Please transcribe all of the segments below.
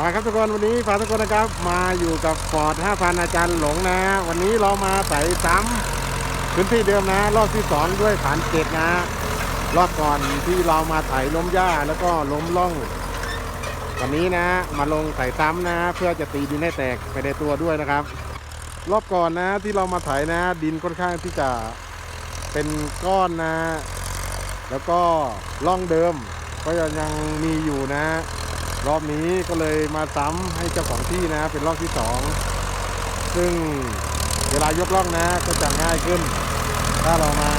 มาครับทุกคนวันนี้พาทุกคนนะครับมาอยู่กับฟอร์ด5,000 อาจารย์หลงนะ วันนี้เรามาใส่ซ้ำพื้นที่เดิมนะ รอบที่สองด้วยฐานเจ็ดนะ รอบก่อนที่เรามาไถล้มหญ้าแล้วก็ล้มล่อง วันนี้นะ มาลงใส่ซ้ำนะ เพื่อจะตีดินให้แตกไปในตัวด้วยนะครับ รอบก่อนนะที่เรามาไถนะ ดินค่อนข้างที่จะเป็นก้อนนะ แล้วก็ล่องเดิม ก็ยังมีอยู่นะ รอบนี้ก็เลยมาซ้ำให้เจ้าของที่นะเป็นรอบที่สองซึ่งเวลายกล่องนะก็จะง่ายขึ้น ถ้าเรามา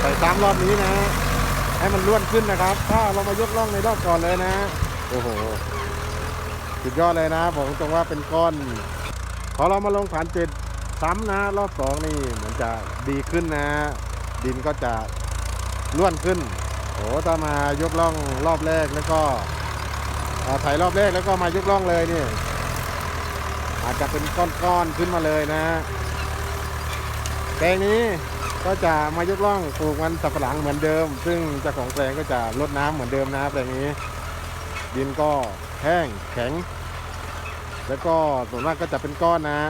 ใส่ซ้ำรอบนี้นะ ให้มันล้วนขึ้นนะครับ ถ้าเรามายกล่องในรอบก่อนเลยนะ โอ้โหสุดยอดเลยนะบอกตรงว่าเป็นก้อน พอเรามาลงฐานเจ็ดซ้ำนะ รอบสองนี่เหมือนจะดีขึ้นนะ ดินก็จะล้วนขึ้นโอ้ถ้ามายกล่องรอบแรกแล้วก็ ถ่ายรอบแรกแล้วก็มายกล่องเลยนี่อาจจะเป็นก้อนๆขึ้นมาเลยนะแปลงนี้ก็จะมายกล่องปลูกมันสับปะหลังเหมือนเดิม ซึ่งเจ้าของแปลงก็จะลดน้ำเหมือนเดิมนะแปลงนี้ ดินก็แห้งแข็ง แล้วก็ส่วนมากก็จะเป็นก้อนนะ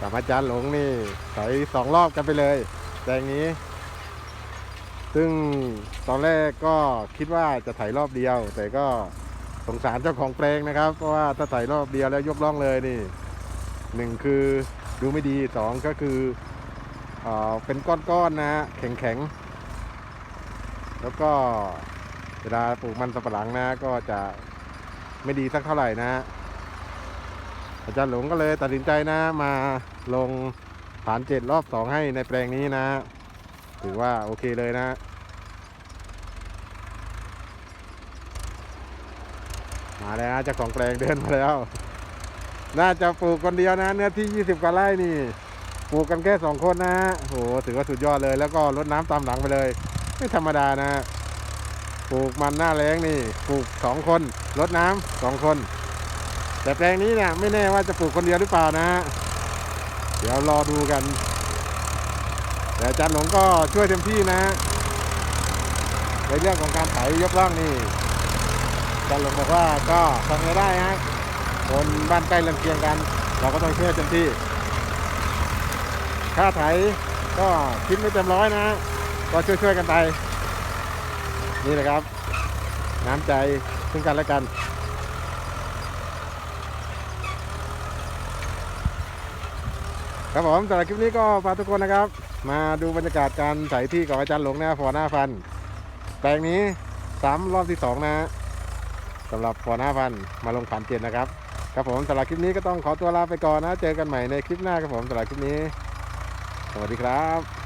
กับอาจารย์หลงนี่ใส่สองรอบกันไปเลยแปลงนี้ ซึ่งตอนแรกก็คิดว่าจะถ่ายรอบเดียว แต่ก็สงสารเจ้าของแปลงนะครับ เพราะว่าถ้าถ่ายรอบเดียวแล้วยกล่องเลยนี่หนึ่งคือดูไม่ดีสองก็คือเอเป็นก้อนๆนะแข็งๆ แล้วก็เวลาปลูกมันสับปะหลังนะก็จะไม่ดีสักเท่าไหร่นะอาจารย์หลงก็เลยตัดสินใจนะมาลงฐานเจ็ดรอบสองให้ในแปลงนี้นะ ถือว่าโอเคเลยนะมาแล้วนะเจ้าของแปลงเดินมาแล้ว น่าจะปลูกคนเดียวนะ เนื้อที่ 20กว่าไร่นี่ ปลูกกันแค่สองคนนะโหถือว่าสุดยอดเลย แล้วก็รดน้ำตามหลังไปเลย ไม่ธรรมดานะปลูกมันหน้าแรงนี่ปลูกสองคนรดน้ำสองคน แต่แปลงนี้เนี่ยไม่แน่ว่าจะปลูกคนเดียวหรือเปล่านะ เดี๋ยวรอดูกัน แต่อาจารย์หลงก็ช่วยเต็มที่นะในเรื่องของการไถยกล่องนี่อาจารย์หลงบอกว่าก็ทำไงได้ฮะคนบ้านใกล้เรือนเคียงกัน เราก็ต้องช่วยเต็มที่ ค่าไถก็คิดไม่เต็มร้อยนะก็ช่วยๆกันไปนี่นะครับ น้ำใจซึ่งกันและกัน ครับผมสำหรับคลิปนี้ก็ฝากทุกคนนะครับ มาดูบรรยากาศการใส่ที่ของอาจารย์หลงนะฟอหน้าฟัน แปลงนี้ซ้ำรอบที่สองนะสำหรับฟอหน้าฟันมาลงผ่านเจ็ดนะครับ ครับผมสำหรับคลิปนี้ก็ต้องขอตัวลาไปก่อนนะ เจอกันใหม่ในคลิปหน้าครับผมสำหรับคลิปนี้ สวัสดีครับ